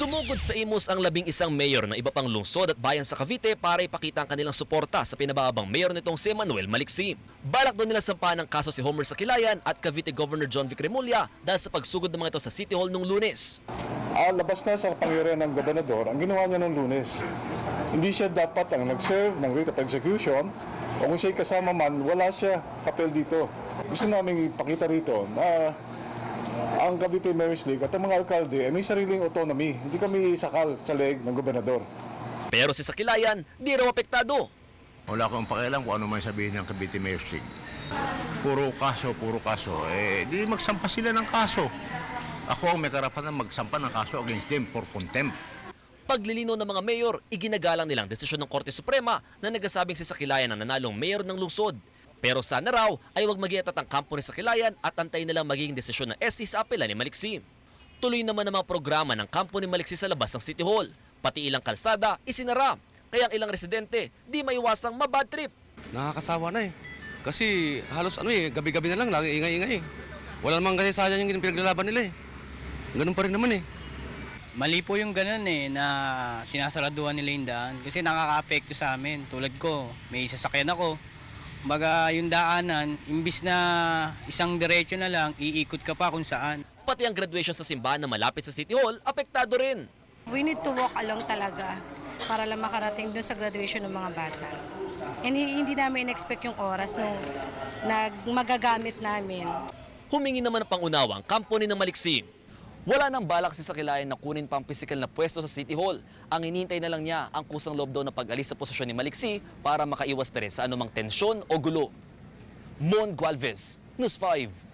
Sumugod sa imos ang labing isang mayor ng iba pang lungsod at bayan sa Cavite para ipakita ang kanilang suporta sa pinababang mayor nitong si Manuel Maliksi. Balak doon nila sampahan ng kaso si Homer Sakilayan at Cavite Governor John Vic Remulla dahil sa pagsugod ng mga ito sa City Hall nung lunes. Ah, labas na sa pangyarihan ng gobernador ang ginawa niya nung lunes. Hindi siya dapat ang nag-serve ng writ of execution o kung siya'y kasama man, wala siya papel dito. Gusto namin ipakita rito na ang Cavite Mayor's League at ang mga alkalde ay may sariling autonomy. Hindi kami sakal sa leg ng gobernador. Pero si Sakilayan, di raw apektado. Wala akong pakialam kung ano man sabihin ng Cavite Mayor's League. Puro kaso, puro kaso. Eh, di magsampa sila ng kaso. Ako ang may karapatan magsampa ng kaso against them for contempt. Paglilino ng mga mayor, iginagalang nilang desisyon ng Korte Suprema na nagsasabing si Sakilayan ang nanalong mayor ng lungsod. Pero sana raw ay wag magiatat ang kampo ni Sakilayan at antayin nilang magiging desisyon ng SC sa apela ni Maliksi. Tuloy naman ang mga programa ng kampo ni Maliksi sa labas ng City Hall. Pati ilang kalsada, isinara. Kaya ang ilang residente, di maiwasang mabad trip. Nakakasawa na eh. Kasi halos ano eh, gabi-gabi na lang, lagi ingay-ingay eh. Wala namang ganyan sayang yung pinaglalaban nila eh. Ganun pa rin naman eh. Mali po yung ganun eh, na sinasaraduhan nila yung daan. Kasi nakaka-apekto sa amin. Tulad ko, may sasakyan ako. Baga yung daanan, imbis na isang diretso na lang, iikot ka pa kung saan. Pati ang graduation sa simbahan na malapit sa City Hall, apektado rin. We need to walk along talaga para lang makarating dun sa graduation ng mga bata. And hi- hindi namin in-expect yung oras nung nag magagamit namin. Humingi naman ng pangunawa ang kampo ni ng Maliksi. Wala nang balak si Sakilayan na kunin pa ang pisikal na pwesto sa City Hall. Ang inintay na lang niya ang kusang loob daw na pag-alis sa posisyon ni Maliksi para makaiwas na rin sa anumang tensyon o gulo. Mon Gualvez, News 5.